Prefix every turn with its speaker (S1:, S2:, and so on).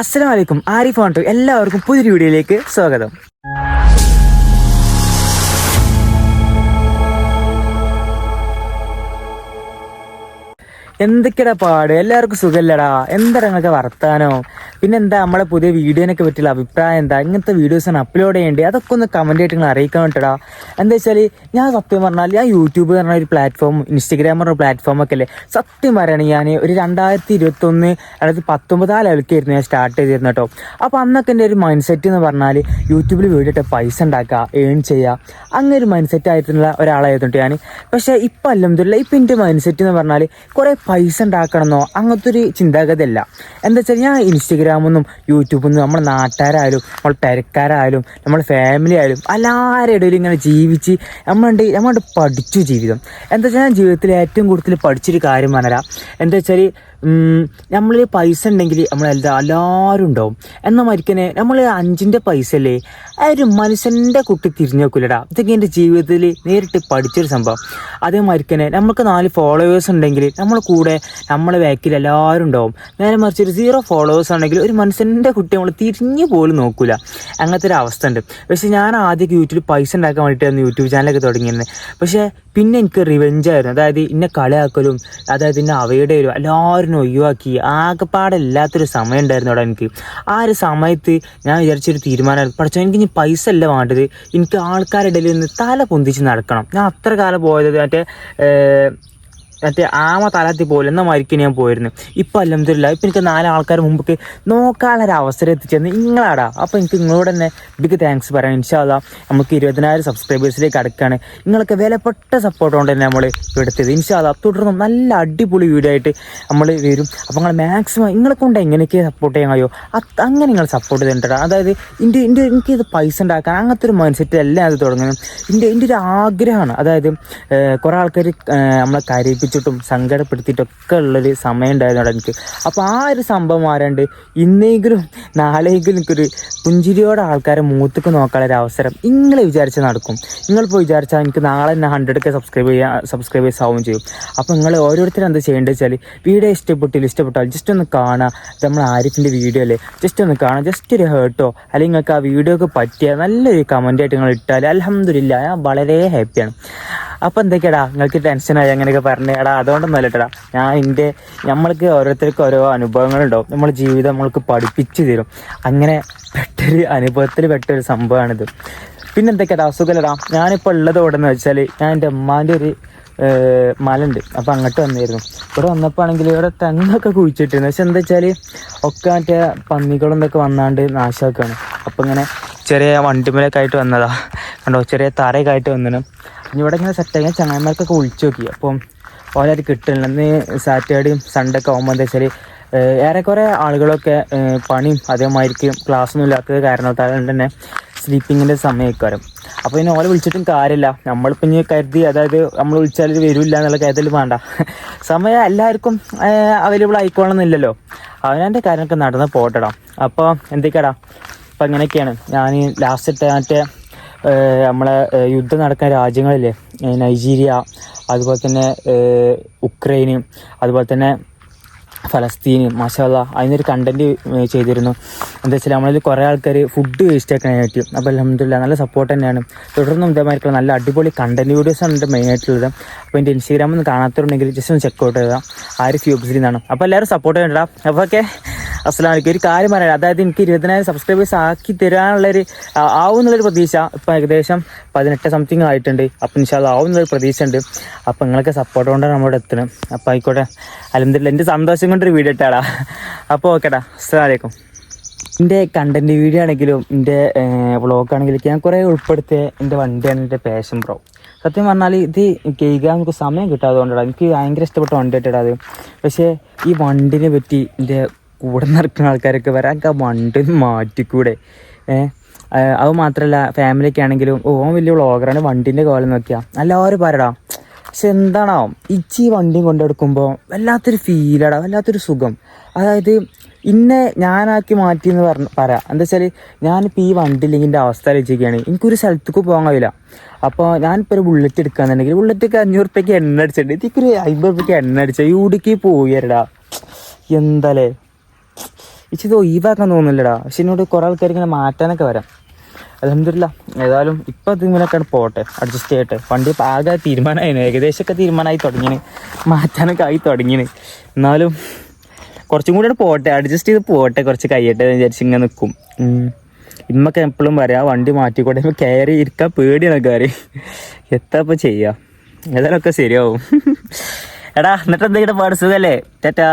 S1: അസ്സലാം വലൈക്കും ആരിഫ് ടു എല്ലാവർക്കും പുതിയൊരു വീഡിയോയിലേക്ക് സ്വാഗതം. എന്തൊക്കെയാടാ പാട്? എല്ലാവർക്കും സുഖമില്ലടാ എന്താ നിങ്ങൾക്ക് വർത്താനോ? പിന്നെ എന്താ നമ്മളെ പുതിയ വീഡിയോനൊക്കെ പറ്റിയുള്ള അഭിപ്രായം എന്താ? ഇങ്ങനത്തെ വീഡിയോസാണ് അപ്ലോഡ് ചെയ്യേണ്ടത്. അതൊക്കെ ഒന്ന് കമന്റ് ആയിട്ട് നിങ്ങൾ അറിയിക്കാൻ വേണ്ടിടാ എന്താ വെച്ചാൽ ഞാൻ സത്യം പറഞ്ഞാൽ ഞാൻ യൂട്യൂബ് പറഞ്ഞ ഒരു പ്ലാറ്റ്ഫോം ഇൻസ്റ്റഗ്രാം പറഞ്ഞ പ്ലാറ്റ്ഫോം ഒക്കെ അല്ലേ? സത്യം പറയുകയാണെങ്കിൽ ഞാൻ ഒരു രണ്ടായിരത്തി ഇരുപത്തൊന്ന് അതായത് പത്തൊമ്പത് ആ ഞാൻ സ്റ്റാർട്ട് ചെയ്തിരുന്നത് കേട്ടോ അപ്പോൾ അന്നൊക്കെ എന്റെ ഒരു മൈൻഡ് സെറ്റ് എന്ന് പറഞ്ഞാൽ യൂട്യൂബിൽ വീഡിയോ ഇട്ട് പൈസ ഉണ്ടാക്കുക ഏൺ ചെയ്യുക. അങ്ങനെ ഒരു മൈൻഡ് സെറ്റ് ആയിട്ടുള്ള ഒരാളായിരുന്നു ഞാൻ പക്ഷേ ഇപ്പം അല്ലെന്നില്ല ഇപ്പം എന്റെ മൈൻഡ് സെറ്റ് എന്ന് പറഞ്ഞാൽ കുറേ പൈസ ഉണ്ടാക്കണമെന്നോ അങ്ങനത്തെ ഒരു ചിന്താഗതി അല്ല. എന്താ വെച്ചാൽ ഞാൻ ഇൻസ്റ്റഗ്രാമൊന്നും യൂട്യൂബൊന്നും നമ്മുടെ നാട്ടുകാരായാലും നമ്മൾ പെരക്കാരായാലും നമ്മുടെ ഫാമിലി ആയാലും എല്ലാവരുടെ ഇടയിലും ഇങ്ങനെ ജീവിച്ച് നമ്മളുണ്ട് നമ്മളുണ്ട് പഠിച്ചു ജീവിതം. എന്താ വെച്ചാൽ ഞാൻ ജീവിതത്തിൽ ഏറ്റവും കൂടുതൽ പഠിച്ചൊരു കാര്യം പറഞ്ഞുതരാം. എന്താ വെച്ചാൽ നമ്മൾ പൈസ ഉണ്ടെങ്കിൽ നമ്മളെല്ലാ എല്ലാവരും ഉണ്ടാവും. എന്നാൽ മരിക്കനെ നമ്മൾ അഞ്ചിന്റെ പൈസ അല്ലേ ആ ഒരു മനുഷ്യന്റെ കുട്ടി തിരിഞ്ഞു നോക്കില്ലടാ ഇതൊക്കെ എന്റെ ജീവിതത്തിൽ നേരിട്ട് പഠിച്ചൊരു സംഭവം. അതേ മരിക്കനെ നമുക്ക് നാല് ഫോളോവേഴ്സ് ഉണ്ടെങ്കിൽ നമ്മൾ കൂടെ നമ്മളെ ബാക്കിൽ എല്ലാവരും ഉണ്ടാവും. നേരെ മറിച്ച് ഒരു സീറോ ഫോളോവേഴ്സ് ആണെങ്കിൽ ഒരു മനുഷ്യന്റെ കുട്ടി നമ്മൾ തിരിഞ്ഞു പോലും നോക്കില്ല അങ്ങനത്തെ ഒരു അവസ്ഥ ഉണ്ട് പക്ഷെ ഞാൻ ആദ്യം യൂട്യൂബിൽ പൈസ ഉണ്ടാക്കാൻ വേണ്ടിയിട്ടായിരുന്നു യൂട്യൂബ് ചാനലൊക്കെ തുടങ്ങിയിരുന്നത് പക്ഷേ പിന്നെ എനിക്ക് റിവെഞ്ചായിരുന്നു അതായത് ഇന്നെ കളിയാക്കലും അതായത് ഇന്നെ അവയുടെ ഒരു എല്ലാവരും ഒഴിവാക്കി. ആകെപ്പാടില്ലാത്തൊരു സമയം ഉണ്ടായിരുന്നു അവിടെ എനിക്ക്. ആ ഒരു സമയത്ത് ഞാൻ വിചാരിച്ചൊരു തീരുമാനമായിരുന്നു. പഠിച്ചോ എനിക്ക് ഇനി പൈസ അല്ല വേണ്ടത്. എനിക്ക് ആൾക്കാരുടെ ഇടയിൽ നിന്ന് തല പൊന്തിച്ച് നടക്കണം. ഞാൻ അത്ര കാലം പോയത് മറ്റേ മറ്റേ ആമ തലത്തിൽ പോലും എന്നാൽ മരിക്കും ഞാൻ പോയിരുന്നു. ഇപ്പം അല്ലെന്നില്ല ഇപ്പം എനിക്ക് നാലാൾക്കാർ മുമ്പേക്ക് നോക്കാനുള്ളൊരു അവസരം എത്തിച്ചെന്ന് നിങ്ങളാടാ. അപ്പോൾ എനിക്ക് നിങ്ങളോട് തന്നെ ബിഗ് താങ്ക്സ് പറയാം. ഇൻഷാല്ല നമുക്ക് ഇരുപതിനായിരം സബ്സ്ക്രൈബേഴ്സിലേക്ക് അടുക്കുകയാണ് നിങ്ങൾക്ക് വിലപ്പെട്ട സപ്പോർട്ട് കൊണ്ട് തന്നെ നമ്മൾ എടുത്തത്. ഇൻഷാല്ല തുടർന്നും നല്ല അടിപൊളി വീഡിയോ ആയിട്ട് നമ്മൾ വരും. അപ്പോൾ നിങ്ങൾ മാക്സിമം നിങ്ങളെ കൊണ്ട് എങ്ങനെയൊക്കെ സപ്പോർട്ട് ചെയ്യാൻ കഴിയോ അത് അങ്ങനെ നിങ്ങൾ സപ്പോർട്ട് ചെയ്തിട്ടാ അതായത് എന്റെ എന്റെ എനിക്ക് ഇത് പൈസ ഉണ്ടാക്കാൻ അങ്ങനത്തെ ഒരു മൈൻഡ് സെറ്റ് എല്ലാം അത് തുടങ്ങുന്നത് എന്റെ എന്റെ ഒരു ആഗ്രഹമാണ്. അതായത് കുറേ ആൾക്കാർ നമ്മളെ കരയിപ്പിച്ചിട്ടും സങ്കടപ്പെടുത്തിയിട്ടൊക്കെ ഉള്ളൊരു സമയം ഉണ്ടായിരുന്നു അവിടെ എനിക്ക്. അപ്പോൾ ആ ഒരു സംഭവം ആരാണ്ട് ഇന്നെങ്കിലും നാളെയെങ്കിലും എനിക്കൊരു പുഞ്ചിരിയോടെ ആൾക്കാരെ മൂത്തക്ക് നോക്കാനുള്ള അവസരം നിങ്ങളെ വിചാരിച്ച് നടക്കും. നിങ്ങൾ പോയി വിചാരിച്ചാൽ എനിക്ക് നാളെ തന്നെ ഹൺഡ്രഡ് ഒക്കെ സബ്സ്ക്രൈബ് ചെയ്യാൻ സബ്സ്ക്രൈബേഴ്സ് ആവുകയും ചെയ്യും. അപ്പോൾ നിങ്ങൾ ഓരോരുത്തരും എന്താ ചെയ്യേണ്ടത് വെച്ചാൽ വീഡിയോ ഇഷ്ടപ്പെട്ടില്ല ഇഷ്ടപ്പെട്ടാൽ ജസ്റ്റ് ഒന്ന് ഇത് നമ്മൾ ആരിഫിന്റെ വീഡിയോ അല്ലേ? ജസ്റ്റ് ഒന്ന് കാണാം. ജസ്റ്റ് ഒരു ഹേർട്ടോ അല്ലെങ്കിൽ നിങ്ങൾക്ക് ആ വീഡിയോ ഒക്കെ പറ്റിയ നല്ലൊരു കമന്റ് ആയിട്ട് നിങ്ങൾ ഇട്ടാൽ അലഹമില്ല ഞാൻ വളരെ ഹാപ്പിയാണ് അപ്പോൾ എന്തൊക്കെയാടാ? നിങ്ങൾക്ക് ടെൻഷനായി അങ്ങനെയൊക്കെ പറഞ്ഞു അതുകൊണ്ടൊന്നും അല്ലട്ടാ ഞാൻ എന്റെ നമ്മൾക്ക് ഓരോരുത്തർക്കും ഓരോ അനുഭവങ്ങളുണ്ടാവും. നമ്മുടെ ജീവിതം നമ്മൾക്ക് പഠിപ്പിച്ചു തരും. അങ്ങനെ പെട്ടൊരു അനുഭവത്തിൽ പെട്ടൊരു സംഭവമാണിത്. പിന്നെ എന്തൊക്കെയാടാ? അസുഖമല്ലടാ ഞാനിപ്പോൾ ഉള്ളത് ഇവിടെ എന്ന് വെച്ചാൽ ഞാൻ എന്റെ ഉമ്മാന്റെ ഒരു മലയുണ്ട്. അപ്പോൾ അങ്ങോട്ട് വന്നിരുന്നു. ഇവിടെ വന്നപ്പോൾ ആണെങ്കിൽ ഇവിടെ തെങ്ങൊക്കെ കുഴിച്ചിട്ടിരുന്നു. പക്ഷെ എന്താ വെച്ചാൽ ഒക്കെ മറ്റേ പന്നികളും ഇതൊക്കെ വന്നാണ്ട് നാശമാക്കുകയാണ്. അപ്പോൾ ഇങ്ങനെ ചെറിയ വണ്ടിമലൊക്കെ ആയിട്ട് വന്നതാ. കണ്ടോ? ചെറിയ തറയൊക്കെ ആയിട്ട് വന്നിന് ഇവിടെ ഇങ്ങനെ സെറ്റ് ആയി ചങ്ങായിമാർക്കൊക്കെ വിളിച്ചു നോക്കി. അപ്പം ഓലായിട്ട് കിട്ടുന്നില്ല ഇന്ന് സാറ്റർഡേയും സൺഡേ ഒക്കെ ആകുമ്പോൾ എന്താ വെച്ചാൽ ഏറെക്കുറെ ആളുകളൊക്കെ പണിയും അതേമാതിരിക്കും ക്ലാസ്സൊന്നും ഇല്ലാത്തത് കാരണത്താൽ തന്നെ സ്ലീപ്പിങ്ങിന്റെ സമയക്കാരം. അപ്പോൾ ഇനി ഓലെ വിളിച്ചിട്ടും കാര്യമില്ല നമ്മളിപ്പോൾ ഇനി കരുതി അതായത് നമ്മൾ വിളിച്ചാൽ വരില്ല എന്നുള്ള കരുതൽ വേണ്ട. സമയം എല്ലാവർക്കും അവൈലബിൾ ആയിക്കോളണമെന്നില്ലല്ലോ അവനവന്റെ കാര്യമൊക്കെ നടന്ന് പോട്ടടാ. അപ്പോൾ എന്തൊക്കെയാടാ? അപ്പോൾ അങ്ങനെയൊക്കെയാണ് ഞാൻ ലാസ്റ്റ് ഇട്ട മറ്റേ നമ്മളെ യുദ്ധം നടക്കുന്ന രാജ്യങ്ങളില്ലേ നൈജീരിയ അതുപോലെ തന്നെ ഉക്രൈന് അതുപോലെ തന്നെ ഫലസ്തീന് മസാല അതിനൊരു കണ്ടന്റ് ചെയ്തിരുന്നു. എന്താ വെച്ചാൽ നമ്മളിൽ കുറേ ആൾക്കാർ ഫുഡ് വേസ്റ്റ് ആക്കാനായിട്ട് അപ്പോൾ അലഹമില്ല നല്ല സപ്പോർട്ട് തന്നെയാണ്. തുടർന്നും ഇതേമാതിരിക്കുള്ള നല്ല അടിപൊളി കണ്ടന്റ് വീഡിയോസ് ആണ് എന്റെ മെയിൻ ആയിട്ടുള്ളത്. അപ്പോൾ എന്റെ ഇൻസ്റ്റാഗ്രാമിൽ നിന്ന് കാണാത്തവരുണ്ടെങ്കിൽ ജസ്റ്റ് ഒന്ന് ചെക്ക് ഔട്ട് ചെയ്യുക ആര് ഫ്യൂബ്സിൽ നിന്നാണ്. അപ്പോൾ എല്ലാവരും സപ്പോർട്ട് ചെയ്യണ്ടാ അപ്പോൾ ഓക്കെ അസ്സലാം വലൈക്കും ഒരു കാര്യം പറയാം അതായത് എനിക്ക് ഇരുപതിനായിരം സബ്സ്ക്രൈബേഴ്സ് ആക്കി തരാനുള്ളൊരു ആവുന്നുള്ളൊരു പ്രതീക്ഷ. ഇപ്പം ഏകദേശം പതിനെട്ട് സംതിങ് ആയിട്ടുണ്ട്. അപ്പം ഇൻഷാല്ല ആവുന്നുള്ളൊരു പ്രതീക്ഷ ഉണ്ട് അപ്പം നിങ്ങളൊക്കെ സപ്പോർട്ട് കൊണ്ടാണ് നമ്മളിവിടെ എത്തണം അപ്പം ആയിക്കോട്ടെ. അലഹമില്ല എന്റെ സന്തോഷം കൊണ്ടൊരു വീഡിയോ ഇട്ടാടാ അപ്പോൾ ഓക്കേടാ. അസ്സലാം വലൈക്കും എന്റെ കണ്ടന്റ് വീഡിയോ ആണെങ്കിലും എന്റെ വ്ളോഗ് ആണെങ്കിലും ഞാൻ കുറേ ഉൾപ്പെടുത്തിയ എന്റെ വണ്ടിയാണ് എന്റെ പാഷൻ പ്രോ സത്യം പറഞ്ഞാൽ ഇത് കേൾക്കാൻ നമുക്ക് സമയം കിട്ടാത്തതുകൊണ്ടാണ്. എനിക്ക് ഭയങ്കര ഇഷ്ടപ്പെട്ട വണ്ടി ആയിട്ടാണ് അത്. പക്ഷേ ഈ വണ്ടിനെ പറ്റി എന്റെ കൂടെ നടക്കുന്ന ആൾക്കാരൊക്കെ വരാൻ ആ വണ്ടി മാറ്റിക്കൂടെ? ഏഹ് അത് മാത്രമല്ല ഫാമിലിയൊക്കെ ആണെങ്കിലും ഓൻ വലിയ വ്ളോഗറാണ്. വണ്ടീന്റെ കോലം നോക്കിയാൽ എല്ലാവരും പറയടാ പക്ഷെ എന്താണാവും ഇച്ചി വണ്ടിയും കൊണ്ടെടുക്കുമ്പോൾ വല്ലാത്തൊരു ഫീലാടാ വല്ലാത്തൊരു സുഖം. അതായത് ഇന്നെ ഞാനാക്കി മാറ്റി എന്ന് പറഞ്ഞ പറയാം. എന്താ വെച്ചാൽ ഞാനിപ്പോൾ ഈ വണ്ടി ഇല്ലെങ്കിൽ എന്റെ അവസ്ഥ ആലോചിക്കുകയാണ്. എനിക്കൊരു സ്ഥലത്തേക്ക് പോകാൻ കഴിയില്ല. അപ്പോൾ ഞാനിപ്പോൾ ഒരു ബുള്ളറ്റ് എടുക്കാന്നുണ്ടെങ്കിൽ ബുള്ളറ്റൊക്കെ അഞ്ഞൂറ് റുപ്യക്ക് എണ്ണ അടിച്ചിട്ടുണ്ട്. ഇതിക്കൊരു അമ്പത് റുപ്യക്ക് എണ്ണ അടിച്ച പോയി വരടാ. എന്താലേ? ഇച്ചിത് ഒഴിവാക്കാൻ തോന്നുന്നില്ലടാ. പക്ഷെ എന്നോട് കുറേ ആൾക്കാർ ഇങ്ങനെ മാറ്റാനൊക്കെ വരാം. അലഹമില്ല ഏതായാലും ഇപ്പം ഇതിങ്ങനെയൊക്കെയാണ് പോട്ടെ അഡ്ജസ്റ്റ് ചെയ്യട്ടെ. ഇപ്പം ആകെ തീരുമാനമായിരുന്നു ഏകദേശമൊക്കെ തീരുമാനമായി തുടങ്ങിന് മാറ്റാനൊക്കെ ആയി തുടങ്ങിന്. എന്നാലും കുറച്ചും കൂടെ പോട്ടെ അഡ്ജസ്റ്റ് ചെയ്ത് പോട്ടെ കുറച്ച് കഴിയട്ടെ എന്ന് വിചാരിച്ച് ഇങ്ങനെ നിൽക്കും ഇമ്മൊക്കെ എപ്പോഴും പറയാം വണ്ടി മാറ്റിക്കോട്ടെ ഇപ്പം കയറി ഇരിക്കാൻ പേടിയാണ് കയറി എത്താ ഇപ്പം ചെയ്യാം. ഏതായാലും ഒക്കെ ശരിയാവും. എടാ എന്നിട്ട് എന്തെങ്കിലും പാട്? സുഖല്ലേ? ടാറ്റാ.